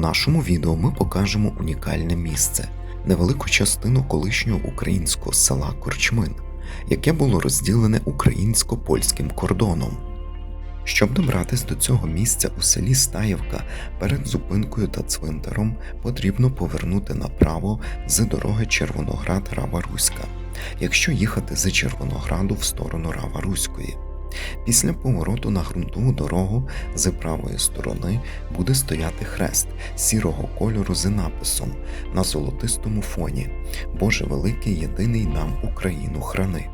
нашому відео ми покажемо унікальне місце, невелику частину колишнього українського села Корчмин, яке було розділене українсько-польським кордоном. Щоб добратись до цього місця у селі Стаєвка перед зупинкою та цвинтаром потрібно повернути направо з дороги Червоноград Рава Руська, якщо їхати з Червонограду в сторону Рава Руської. Після повороту на ґрунтову дорогу з правої сторони буде стояти хрест сірого кольору з написом на золотистому фоні Боже великий єдиний нам Україну храни.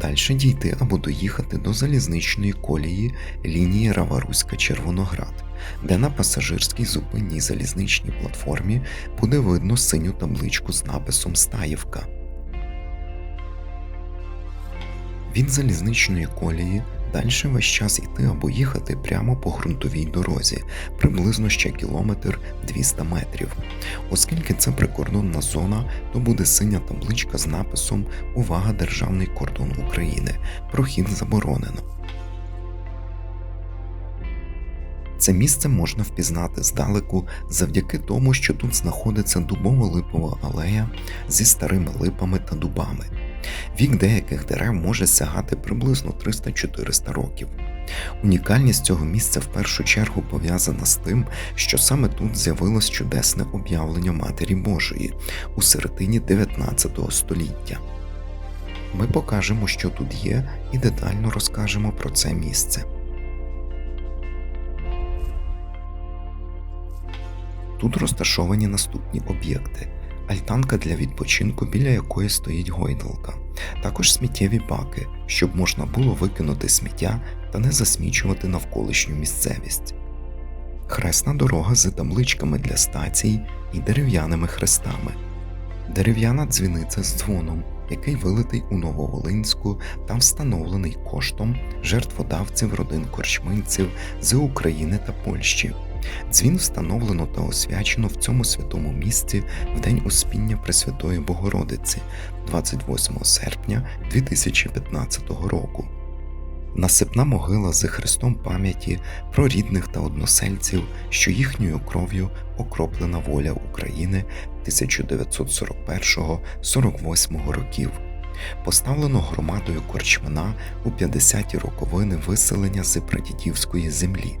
Дальше дійти або доїхати до залізничної колії лінії Раваруська Червоноград, де на пасажирській зупинній залізничній платформі буде видно синю табличку з написом Стаєвка. Від залізничної колії далі весь час йти або їхати прямо по ґрунтовій дорозі, приблизно ще кілометр 200 метрів. Оскільки це прикордонна зона, то буде синя табличка з написом Увага Державний кордон України. Прохід заборонено. Це місце можна впізнати здалеку завдяки тому, що тут знаходиться дубово-липова алея зі старими липами та дубами. Вік деяких дерев може сягати приблизно 300-400 років. Унікальність цього місця в першу чергу пов'язана з тим, що саме тут з'явилось чудесне об'явлення Матері Божої у середині 19 століття. Ми покажемо, що тут є, і детально розкажемо про це місце. Тут розташовані наступні об'єкти альтанка для відпочинку, біля якої стоїть гойдалка, також сміттєві баки, щоб можна було викинути сміття та не засмічувати навколишню місцевість, хресна дорога з табличками для стацій і дерев'яними хрестами, дерев'яна дзвіниця з дзвоном, який вилитий у Нововолинську та встановлений коштом жертводавців родин корчминців з України та Польщі. Дзвін встановлено та освячено в цьому святому місці в день Успіння Пресвятої Богородиці 28 серпня 2015 року. Насипна могила з Христом пам'яті про рідних та односельців, що їхньою кров'ю окроплена воля України 1941-48 років. Поставлено громадою Корчмана у 50-ті роковини виселення з прадідівської землі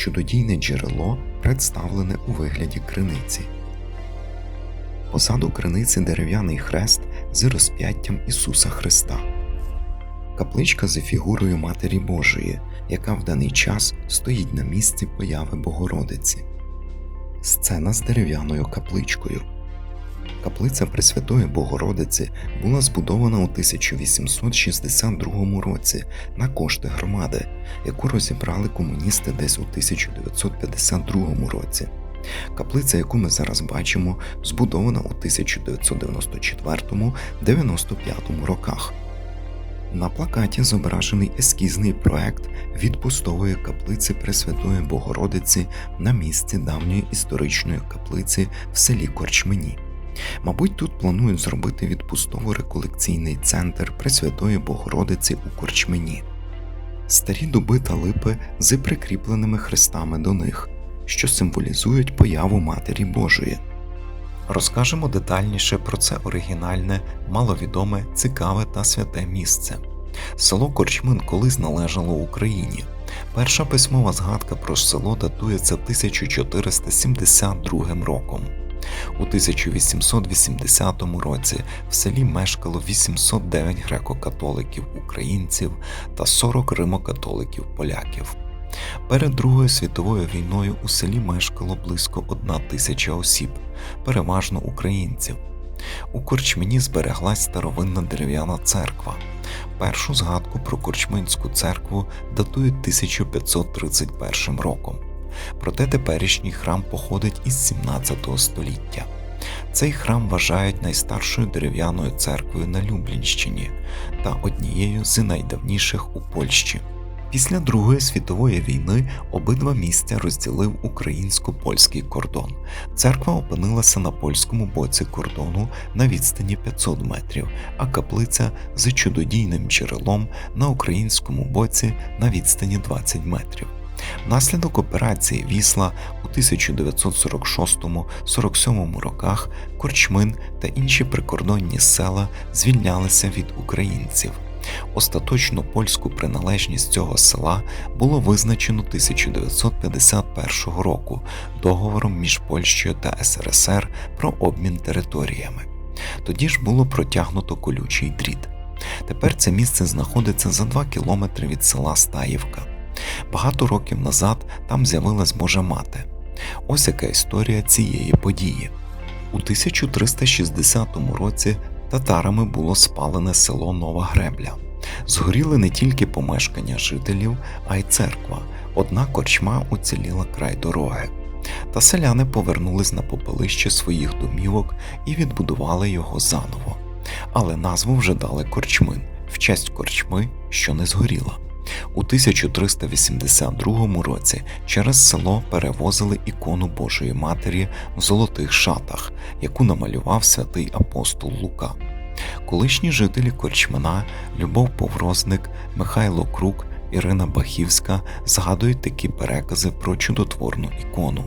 чудодійне джерело представлене у вигляді криниці. Позаду криниці дерев'яний хрест з розп'яттям Ісуса Христа, капличка за фігурою Матері Божої, яка в даний час стоїть на місці появи Богородиці, сцена з дерев'яною капличкою. Каплиця Пресвятої Богородиці була збудована у 1862 році на кошти громади, яку розібрали комуністи десь у 1952 році. Каплиця, яку ми зараз бачимо, збудована у 1994-95 роках. На плакаті зображений ескізний проект відпустової каплиці Пресвятої Богородиці на місці давньої історичної каплиці в селі Корчмені. Мабуть, тут планують зробити відпустово-реколекційний центр Пресвятої Богородиці у Корчмені, старі дуби та липи з прикріпленими хрестами до них, що символізують появу Матері Божої. Розкажемо детальніше про це оригінальне, маловідоме, цікаве та святе місце. Село Корчмин колись належало Україні. Перша письмова згадка про село датується 1472 роком. У 1880 році в селі мешкало 809 греко-католиків українців та 40 римо-католиків поляків. Перед Другою світовою війною у селі мешкало близько одна тисяча осіб, переважно українців. У Корчмені збереглась старовинна дерев'яна церква. Першу згадку про Корчминську церкву датують 1531 роком проте теперішній храм походить із 17 століття. Цей храм вважають найстаршою дерев'яною церквою на Люблінщині та однією з найдавніших у Польщі. Після Другої світової війни обидва місця розділив українсько-польський кордон. Церква опинилася на польському боці кордону на відстані 500 метрів, а каплиця з чудодійним джерелом на українському боці на відстані 20 метрів. Внаслідок операції Вісла у 1946-47 роках Корчмин та інші прикордонні села звільнялися від українців. Остаточну польську приналежність цього села було визначено 1951 року договором між Польщею та СРСР про обмін територіями. Тоді ж було протягнуто колючий дріт. Тепер це місце знаходиться за 2 кілометри від села Стаївка. Багато років назад там з'явилась Божа мати. Ось яка історія цієї події. У 1360 році татарами було спалене село Нова Гребля. Згоріли не тільки помешкання жителів, а й церква. Одна корчма уціліла край дороги. Та селяни повернулись на попелище своїх домівок і відбудували його заново. Але назву вже дали корчмин в честь корчми, що не згоріла. У 1382 році через село перевозили ікону Божої Матері в золотих шатах, яку намалював святий апостол Лука. Колишні жителі Корчмина, Любов Поврозник, Михайло Крук, Ірина Бахівська згадують такі перекази про чудотворну ікону.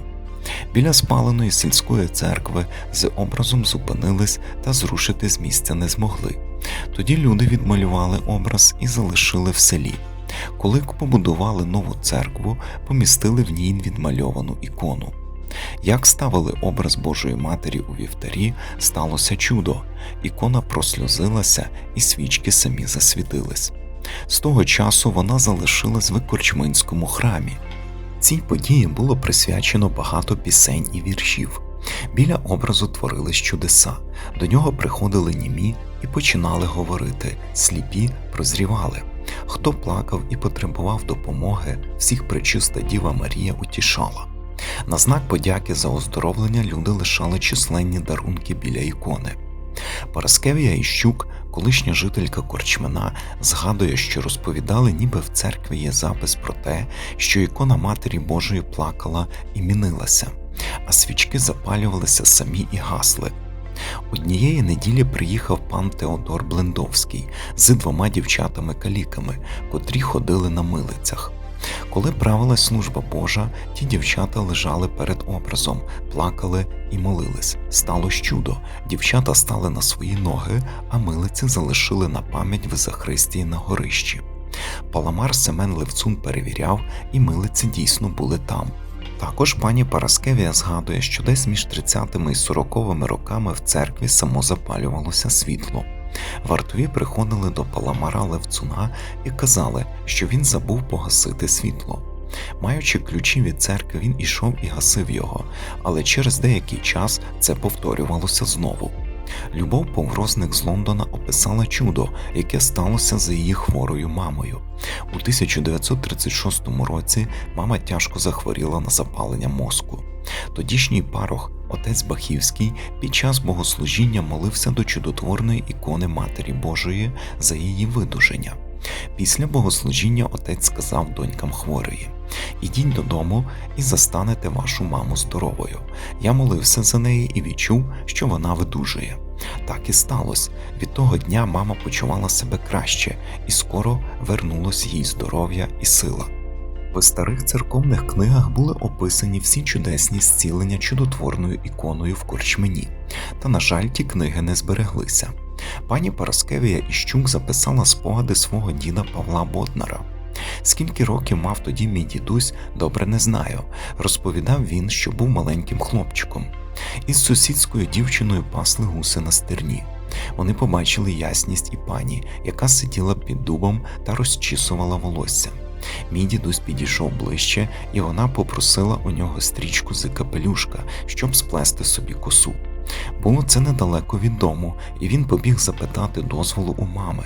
Біля спаленої сільської церкви з образом зупинились та зрушити з місця не змогли. Тоді люди відмалювали образ і залишили в селі. Коли побудували нову церкву, помістили в ній відмальовану ікону. Як ставили образ Божої Матері у вівтарі, сталося чудо, ікона просльозилася і свічки самі засвітились. З того часу вона залишилась в Корчминському храмі. Цій події було присвячено багато пісень і віршів. Біля образу творились чудеса, до нього приходили німі і починали говорити, сліпі прозрівали. Хто плакав і потребував допомоги, всіх причиста Діва Марія утішала. На знак подяки за оздоровлення люди лишали численні дарунки біля ікони. Параскевія Іщук, колишня жителька Корчмина, згадує, що розповідали, ніби в церкві є запис про те, що ікона Матері Божої плакала і мінилася, а свічки запалювалися самі і гасли. Однієї неділі приїхав пан Теодор Блендовський з двома дівчатами-каліками, котрі ходили на милицях. Коли правилась служба Божа, ті дівчата лежали перед образом, плакали і молились. Стало чудо. Дівчата стали на свої ноги, а милиці залишили на пам'ять в Захристії на горищі. Паламар Семен Левцун перевіряв, і милиці дійсно були там. Також пані Параскевія згадує, що десь між 30 і 40 роками в церкві самозапалювалося світло. Вартові приходили до паламара Левцуна і казали, що він забув погасити світло. Маючи ключі від церкви, він ішов і гасив його, але через деякий час це повторювалося знову. Любов Поврозник з Лондона описала чудо, яке сталося за її хворою мамою. У 1936 році мама тяжко захворіла на запалення мозку. Тодішній парох, отець Бахівський, під час богослужіння молився до чудотворної ікони Матері Божої за її видуження. Після богослужіння отець сказав донькам хворої: Ідіть додому і застанете вашу маму здоровою. Я молився за неї і відчув, що вона видужує. Так і сталося. Від того дня мама почувала себе краще, і скоро вернулось їй здоров'я і сила. В старих церковних книгах були описані всі чудесні зцілення чудотворною іконою в Корчмені, та, на жаль, ті книги не збереглися. Пані Параскевія Іщук записала спогади свого діда Павла Боднара. Скільки років мав тоді мій дідусь, добре не знаю. Розповідав він, що був маленьким хлопчиком. Із сусідською дівчиною пасли гуси на стерні. Вони побачили ясність і пані, яка сиділа під дубом та розчісувала волосся. Мій дідусь підійшов ближче, і вона попросила у нього стрічку з капелюшка, щоб сплести собі косу. Було це недалеко від дому, і він побіг запитати дозволу у мами.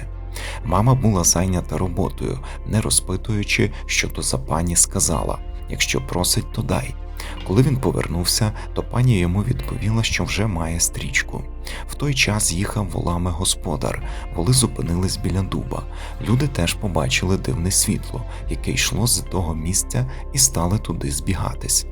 Мама була зайнята роботою, не розпитуючи, що то за пані сказала якщо просить, то дай. Коли він повернувся, то пані йому відповіла, що вже має стрічку. В той час їхав волами господар, воли зупинились біля дуба. Люди теж побачили дивне світло, яке йшло з того місця і стали туди збігатись.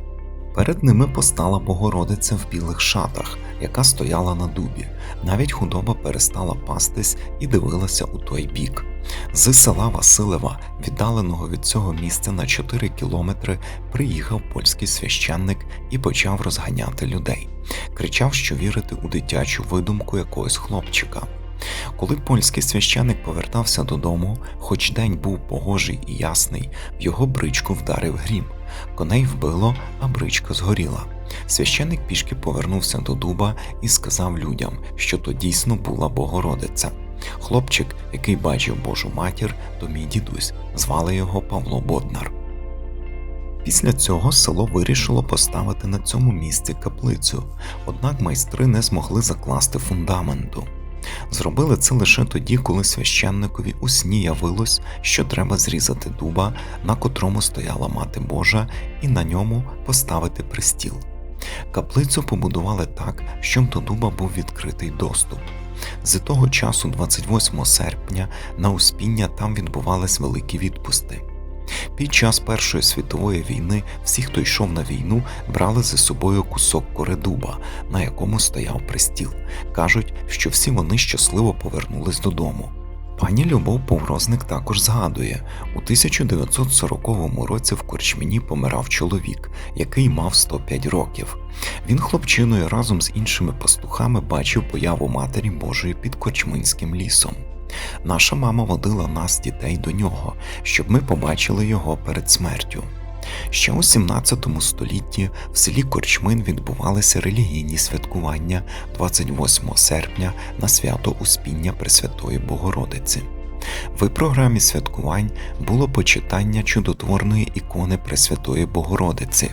Перед ними постала Богородиця в білих шатах, яка стояла на дубі. Навіть худоба перестала пастись і дивилася у той бік. З села Василева, віддаленого від цього місця на 4 кілометри, приїхав польський священник і почав розганяти людей. Кричав, що вірити у дитячу видумку якогось хлопчика. Коли польський священик повертався додому, хоч день був погожий і ясний, в його бричку вдарив грім. Коней вбило, а бричка згоріла. Священик пішки повернувся до дуба і сказав людям, що то дійсно була Богородиця. Хлопчик, який бачив Божу матір, то мій дідусь, звали його Павло Боднар. Після цього село вирішило поставити на цьому місці каплицю, однак майстри не змогли закласти фундаменту. Зробили це лише тоді, коли священникові у сні явилось, що треба зрізати дуба, на котрому стояла Мати Божа, і на ньому поставити пристіл. Каплицю побудували так, щоб до дуба був відкритий доступ. З того часу, 28 серпня, на Успіння там відбувались великі відпусти. Під час Першої світової війни всі, хто йшов на війну, брали за собою кусок кори дуба, на якому стояв пристіл. Кажуть, що всі вони щасливо повернулись додому. Пані Любов Поврозник також згадує, у 1940 році в Корчміні помирав чоловік, який мав 105 років. Він хлопчиною разом з іншими пастухами бачив появу Матері Божої під Корчминським лісом. Наша мама водила нас, дітей, до нього, щоб ми побачили його перед смертю. Ще у 17 столітті в селі Корчмин відбувалися релігійні святкування 28 серпня на свято Успіння Пресвятої Богородиці. В програмі святкувань було почитання чудотворної ікони Пресвятої Богородиці,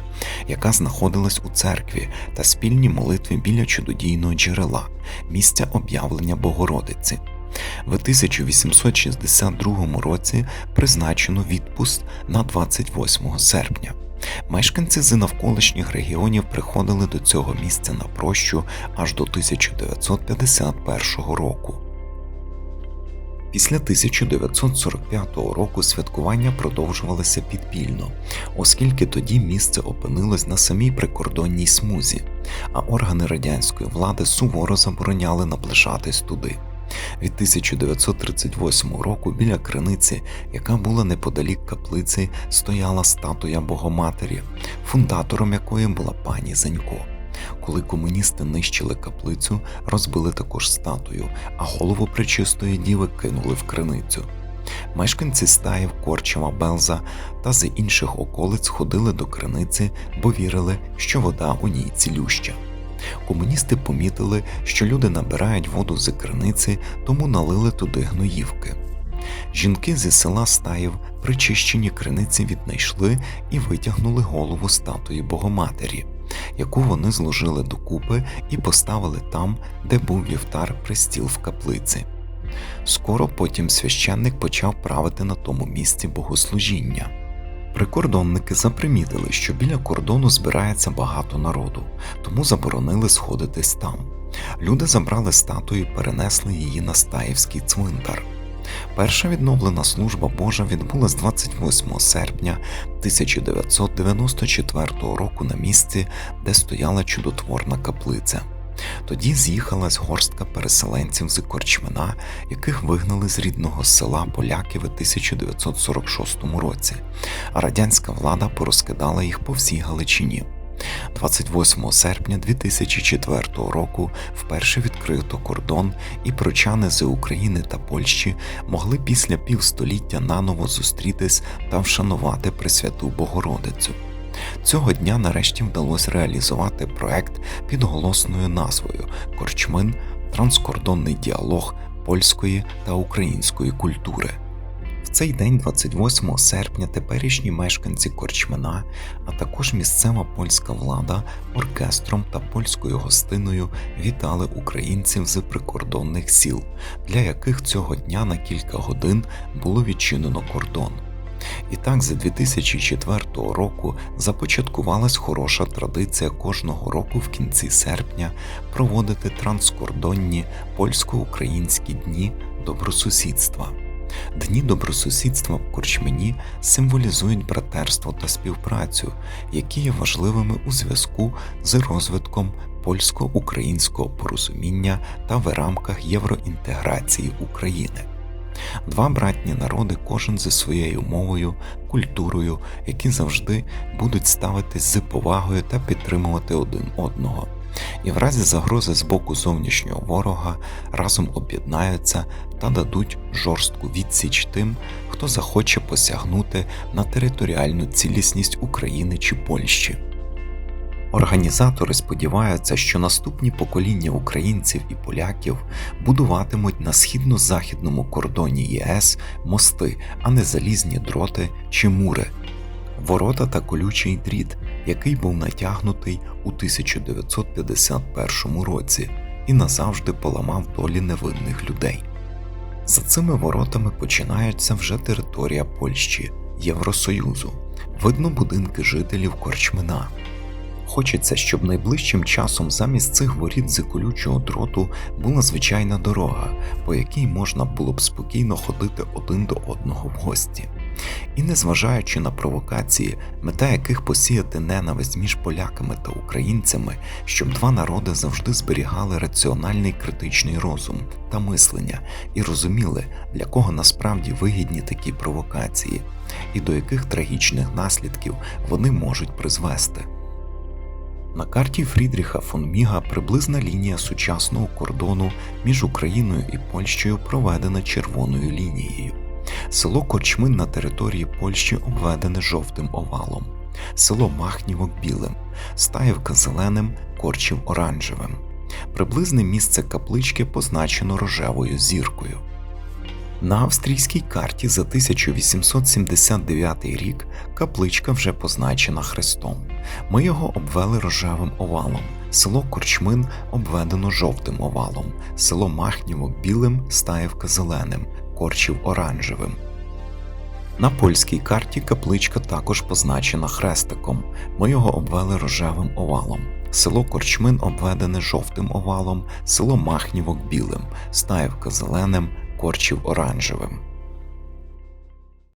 яка знаходилась у церкві, та спільні молитви біля чудодійного джерела, місця об'явлення Богородиці. В 1862 році призначено відпуст на 28 серпня. Мешканці з навколишніх регіонів приходили до цього місця на прощу аж до 1951 року. Після 1945 року святкування продовжувалися підпільно, оскільки тоді місце опинилось на самій прикордонній смузі, а органи радянської влади суворо забороняли наближатись туди. Від 1938 року біля криниці, яка була неподалік каплиці, стояла статуя Богоматері, фундатором якої була пані Зенько. Коли комуністи нищили каплицю, розбили також статую, а голову пречистої діви кинули в криницю. Мешканці стаїв Корчева, Белза та з інших околиць ходили до криниці, бо вірили, що вода у ній цілюща. Комуністи помітили, що люди набирають воду з криниці, тому налили туди гноївки. Жінки зі села Стаїв причищені криниці віднайшли і витягнули голову статуї Богоматері, яку вони зложили докупи і поставили там, де був вівтар пристіл в каплиці. Скоро потім священник почав правити на тому місці богослужіння. Прикордонники запримітили, що біля кордону збирається багато народу, тому заборонили сходитись там. Люди забрали статую і перенесли її на Стаївський цвинтар. Перша відновлена служба Божа відбулась 28 серпня 1994 року на місці, де стояла чудотворна каплиця. Тоді з'їхалась горстка переселенців з Корчмина, яких вигнали з рідного села поляки в 1946 році, а радянська влада порозкидала їх по всій Галичині. 28 серпня 2004 року вперше відкрито кордон, і прочани з України та Польщі могли після півстоліття наново зустрітись та вшанувати Пресвяту Богородицю. Цього дня нарешті вдалося реалізувати проект під голосною назвою Корчмин транскордонний діалог польської та української культури. В цей день, 28 серпня, теперішні мешканці Корчмина, а також місцева польська влада оркестром та польською гостиною вітали українців з прикордонних сіл, для яких цього дня на кілька годин було відчинено кордон. І так, з 2004 року започаткувалась хороша традиція кожного року в кінці серпня проводити транскордонні польсько-українські дні добросусідства. Дні добросусідства в Корчмені символізують братерство та співпрацю, які є важливими у зв'язку з розвитком польсько-українського порозуміння та в рамках євроінтеграції України. Два братні народи, кожен зі своєю мовою, культурою, які завжди будуть ставитись з повагою та підтримувати один одного. І в разі загрози з боку зовнішнього ворога разом об'єднаються та дадуть жорстку відсіч тим, хто захоче посягнути на територіальну цілісність України чи Польщі. Організатори сподіваються, що наступні покоління українців і поляків будуватимуть на східно-західному кордоні ЄС мости, а не залізні дроти чи мури, ворота та колючий дріт, який був натягнутий у 1951 році і назавжди поламав долі невинних людей. За цими воротами починається вже територія Польщі, Євросоюзу. Видно будинки жителів Корчмина. Хочеться, щоб найближчим часом замість цих воріт з колючого дроту була звичайна дорога, по якій можна було б спокійно ходити один до одного в гості. І незважаючи на провокації, мета яких посіяти ненависть між поляками та українцями, щоб два народи завжди зберігали раціональний критичний розум та мислення і розуміли, для кого насправді вигідні такі провокації, і до яких трагічних наслідків вони можуть призвести. На карті Фрідріха фон Міга приблизна лінія сучасного кордону між Україною і Польщею проведена червоною лінією. Село Корчмин на території Польщі обведене жовтим овалом, село Махнівок білим, Стаївка зеленим, Корчів оранжевим. Приблизне місце каплички позначено рожевою зіркою. На австрійській карті за 1879 рік капличка вже позначена хрестом. Ми його обвели рожевим овалом. Село Корчмин обведено жовтим овалом, село Махнєво білим, Стаївка зеленим, Корчів оранжевим. На польській карті капличка також позначена хрестиком. Ми його обвели рожевим овалом. Село Корчмин обведене жовтим овалом, село Махнівок білим, Стаївка зеленим, Корчів оранжевим.